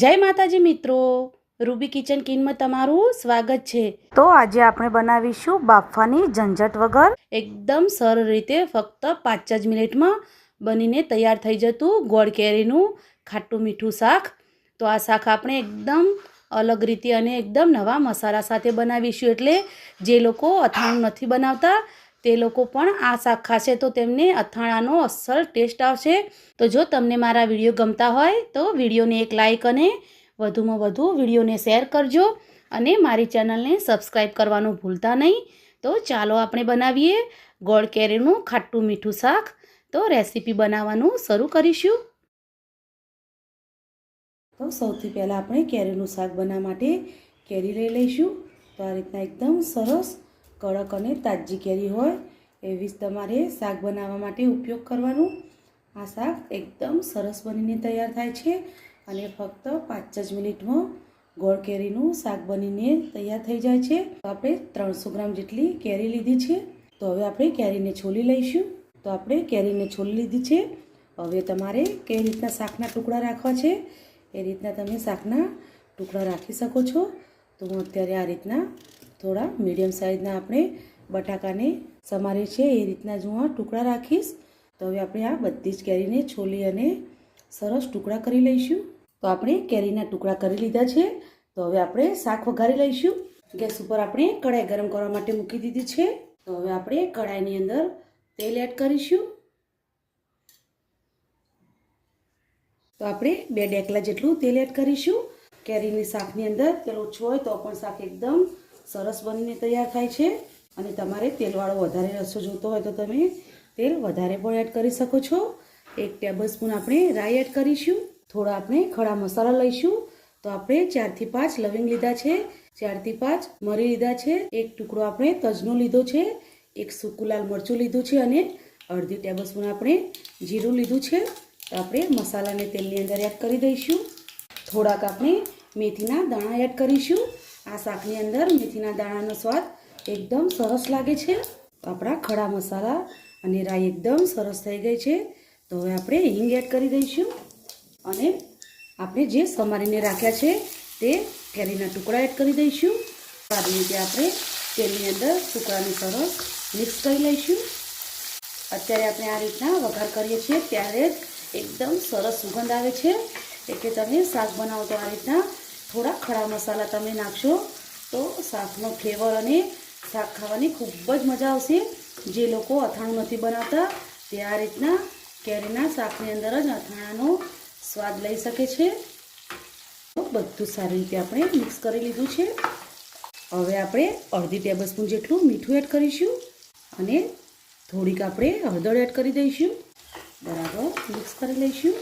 જય માતાજી મિત્રો. રૂબી કિચન કિનમાં તમારું સ્વાગત છે. તો આજે આપણે બનાવીશું બાફાની ઝંઝટ વગર. એકદમ સરળ રીતે ફક્ત પાંચ જ મિનિટમાં બનીને તૈયાર થઈ જતું ગોળ કેરીનું ખાટું મીઠું શાક. તો આ શાક આપણે એકદમ અલગ રીતે અને એકદમ નવા મસાલા સાથે બનાવીશું. એટલે જે લોકો અથાણું નથી બનાવતા તે લોકો પણ આ શાક ખાશે તો તેમને અથાણાનો અસલ ટેસ્ટ આવશે. તો જો તમને મારા વીડિયો ગમતા હોય તો વિડીયોને એક લાઇક અને વધુમાં વધુ વિડીયોને શેર કરજો અને મારી ચેનલને સબસ્ક્રાઈબ કરવાનું ભૂલતા નહીં. તો ચાલો આપણે બનાવીએ ગોળ કેરીનું ખાટું મીઠું શાક. તો રેસીપી બનાવવાનું શરૂ કરીશું. તો સૌથી પહેલાં આપણે કેરીનું શાક બનાવવા માટે કેરી લઈ લઈશું. તો આ રીતના એકદમ સરસ કડક અને તાજી કેરી હોય એવી જ તમારે શાક બનાવવા માટે ઉપયોગ કરવાનું. આ શાક એકદમ સરસ બનીને તૈયાર થાય છે અને ફક્ત પાંચ જ મિનિટમાં ગોળ કેરીનું શાક બનીને તૈયાર થઈ જાય છે. તો આપણે ત્રણસો ગ્રામ જેટલી કેરી લીધી છે. તો હવે આપણે કેરીને છોલી લઈશું. તો આપણે કેરીને છોલી લીધી છે. હવે તમારે કઈ રીતના શાકના ટુકડા રાખવા છે એ રીતના તમે શાકના ટુકડા રાખી શકો છો. તો હું અત્યારે આ રીતના થોડા મીડિયમ સાઇઝના આપણે બટાકાને સમારે છે, એ રીતના જ આ ટુકડા રાખીશ. તો હવે આપણે આ બધી જ કેરીને છોલી અને સરસ ટુકડા કરી લઈશું. તો આપણે કેરીના ટુકડા કરી લીધા છે. તો હવે આપણે શાક વઘારી લઈશું. ગેસ ઉપર આપણે કઢાઈ ગરમ કરવા માટે મૂકી દીધી છે. તો હવે આપણે કઢાઈની અંદર તેલ એડ કરીશું. તો આપણે બે ડેકલા જેટલું તેલ એડ કરીશું. કેરીની શાકની અંદર તેલ ઓછું હોય તો પણ શાક એકદમ સરસ બનીને તૈયાર થાય છે. અને તમારે તેલવાળો વધારે રસો જોતો હોય તો તમે તેલ વધારે પણ એડ કરી શકો છો. એક ટેબલ આપણે રાઈ એડ કરીશું. થોડા આપણે ખડા મસાલા લઈશું. તો આપણે ચારથી પાંચ લવિંગ લીધા છે. ચારથી પાંચ મરી લીધા છે. એક ટુકડો આપણે તજનો લીધો છે. એક સૂકું લાલ મરચું લીધું છે અને અડધી ટેબલ આપણે જીરું લીધું છે. તો આપણે મસાલાને તેલની અંદર એડ કરી દઈશું. થોડાક આપણે મેથીના દાણા એડ કરીશું. આ શાકની અંદર મેથીના દાણાનો સ્વાદ એકદમ સરસ લાગે છે. આપણા ખડા મસાલા અને રાઈ એકદમ સરસ થઈ ગઈ છે. તો હવે આપણે હિંગ એડ કરી દઈશું અને આપણે જે સમારીને રાખ્યા છે તે કેરીના ટુકડા એડ કરી દઈશું. સારી રીતે આપણે તેલની અંદર ટુકડાને સરસ મિક્સ કરી લઈશું. અત્યારે આપણે આ રીતના વઘાર કરીએ છીએ ત્યારે એકદમ સરસ સુગંધ આવે છે. એટલે તમે શાક બનાવો તો આ રીતના થોડા ખડા મસાલા તમે નાખશો તો શાકનો ફ્લેવર અને શાક ખાવાની ખૂબ જ મજા આવશે. જે લોકો અથાણું નથી બનાવતા તે આ રીતના કેરીના શાકની અંદર જ અથાણાનો સ્વાદ લઈ શકે છે. બધું સારી રીતે આપણે મિક્સ કરી લીધું છે. હવે આપણે અડધી ટેબલ સ્પૂન જેટલું મીઠું એડ કરીશું અને થોડીક આપણે હળદર એડ કરી દઈશું. બરાબર મિક્સ કરી લઈશું.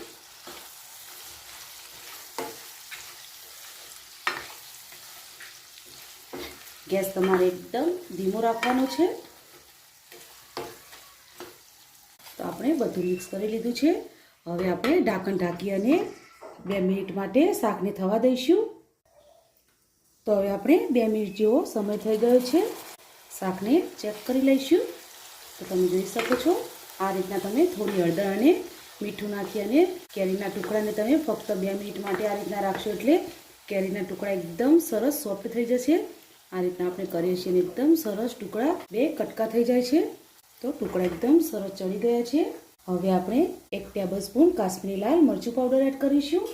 ગેસ તમારે એકદમ ધીમો રાખવાનો છે. તો આપણે બધું મિક્સ કરી લીધું છે. હવે આપણે ઢાંકણ ઢાંકી અને બે મિનિટ માટે શાકને થવા દઈશું. તો હવે આપણે બે મિનિટ જેવો સમય થઈ ગયો છે. શાકને ચેક કરી લઈશું. તો તમે જોઈ શકો છો, આ રીતના તમે થોડી હળદર અને મીઠું નાખી અને કેરીના ટુકડાને તમે ફક્ત બે મિનિટ માટે આ રીતના રાખશો એટલે કેરીના ટુકડા એકદમ સરસ સોફ્ટ થઈ જશે. આ રીતના આપણે કરીએ છીએ એકદમ સરસ ટુકડા બે કટકા થઈ જાય છે. તો ટુકડા એકદમ સરસ ચડી ગયા છે. હવે આપણે એક ટેબલ સ્પૂન કાશ્મીરી લાલ મરચું પાવડર એડ કરીશું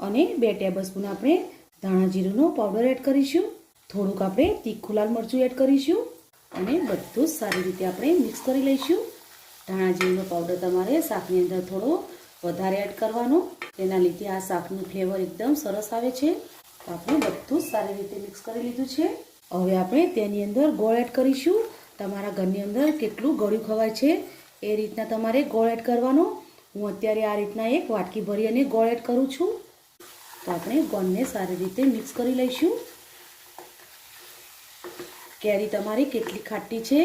અને બે ટેબલ સ્પૂન આપણે ધાણા જીરુંનો પાવડર એડ કરીશું. થોડુંક આપણે તીખું લાલ મરચું એડ કરીશું અને બધું સારી રીતે આપણે મિક્સ કરી લઈશું. ધાણા જીરુંનો પાવડર તમારે શાકની અંદર થોડો વધારે એડ કરવાનો. તેના લીધે આ શાકનું ફ્લેવર એકદમ સરસ આવે છે. તો આપણે બધું સારી રીતે મિક્સ કરી લીધું છે. હવે આપણે તેની અંદર ગોળ એડ કરીશું. તમારા ઘરની અંદર કેટલું ગળ્યું ખવાય છે એ રીતના તમારે ગોળ એડ કરવાનો. હું અત્યારે આ રીતના એક વાટકી ભરી અને ગોળ એડ કરું છું. તો આપણે ગોળને સારી રીતે મિક્સ કરી લઈશું. કેરી તમારી કેટલી ખાટી છે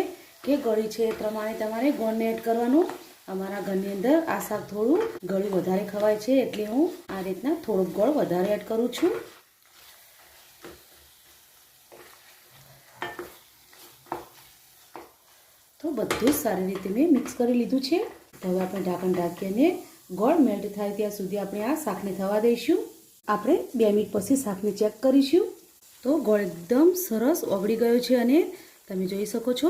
કે ગળી છે એ પ્રમાણે તમારે ગોળને એડ કરવાનું. અમારા ઘરની અંદર આ શાક થોડું ગળ્યું વધારે ખવાય છે એટલે હું આ રીતના થોડુંક ગોળ વધારે એડ કરું છું. તો બધું સારી રીતે મેં મિક્સ કરી લીધું છે. હવે આપણે ઢાંકણ ઢાંકી અને ગોળ મેલ્ટ થાય ત્યાં સુધી આપણે આ શાકને થવા દઈશું. આપણે બે મિનિટ પછી શાકને ચેક કરીશું. તો ગોળ એકદમ સરસ ઓગળી ગયો છે અને તમે જોઈ શકો છો,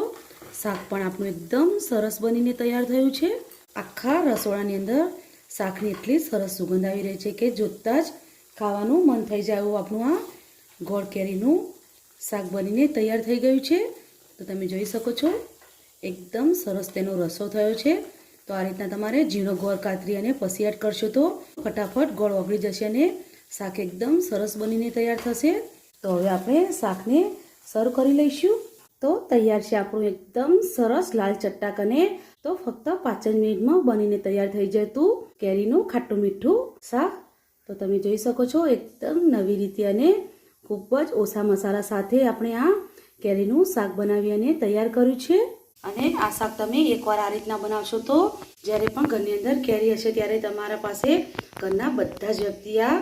શાક પણ આપણું એકદમ સરસ બનીને તૈયાર થયું છે. આખા રસોડાની અંદર શાકની એટલી સરસ સુગંધ આવી રહી છે કે જોતાં જ ખાવાનું મન થઈ જાય એવું આપણું આ ગોળ કેરીનું શાક બનીને તૈયાર થઈ ગયું છે. તો તમે જોઈ શકો છો એકદમ સરસ તેનો રસો થયો છે. તો આ રીતના તમારે ઝીણો ગોળ કાતરી અને પછી કરશો તો ફટાફટ ગોળ ઓગળી જશે અને શાક એકદમ સરસ બનીને તૈયાર થશે. તો હવે આપણે શાકને સર્વ કરી લઈશું. તો તૈયાર છે આપણું એકદમ સરસ લાલ ચટ્ટાક અને તો ફક્ત પાંચ મિનિટમાં બનીને તૈયાર થઈ જતું કેરીનું ખાટું મીઠું શાક. તો તમે જોઈ શકો છો એકદમ નવી રીતે અને ખૂબ જ ઓછા મસાલા સાથે આપણે આ કેરીનું શાક બનાવી અને તૈયાર કર્યું છે. અને આ શાક તમે એકવાર આ રીતના બનાવશો તો જ્યારે પણ ઘરની અંદર કેરી હશે ત્યારે તમારા પાસે ઘરના બધા જ વ્યક્તિ આ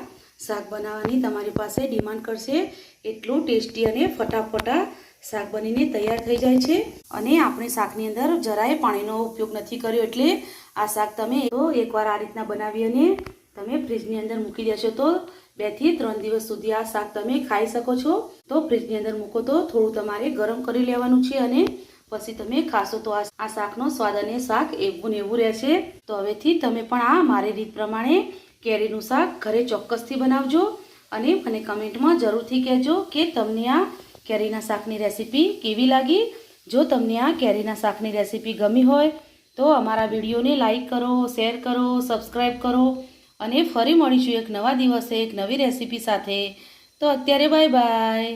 શાક બનાવવાની તમારી પાસે ડિમાન્ડ કરશે. એટલું ટેસ્ટી અને ફટાફટા શાક બનીને તૈયાર થઈ જાય છે. અને આપણે શાકની અંદર જરાય પાણીનો ઉપયોગ નથી કર્યો એટલે આ શાક તમે એકવાર આ રીતના બનાવી અને તમે ફ્રીજની અંદર મૂકી દેશો તો બેથી ત્રણ દિવસ સુધી આ શાક તમે ખાઈ શકો છો. તો ફ્રીજની અંદર મૂકો તો થોડું તમારે ગરમ કરી લેવાનું છે અને પછી તમે ખાશો તો આ શાકનો સ્વાદ અને શાક એવું ને એવું રહેશે. તો હવેથી તમે પણ આ મારી રીત પ્રમાણે કેરીનું શાક ઘરે ચોક્કસથી બનાવજો અને મને કમેન્ટમાં જરૂરથી કહેજો કે તમને આ કેરીના શાકની રેસીપી કેવી લાગી. જો તમને આ કેરીના શાકની રેસીપી ગમી હોય તો અમારા વિડીયોને લાઈક કરો, શેર કરો, સબસ્ક્રાઈબ કરો અને ફરી મળીશું એક નવા દિવસે એક નવી રેસીપી સાથે. તો અત્યારે બાય બાય.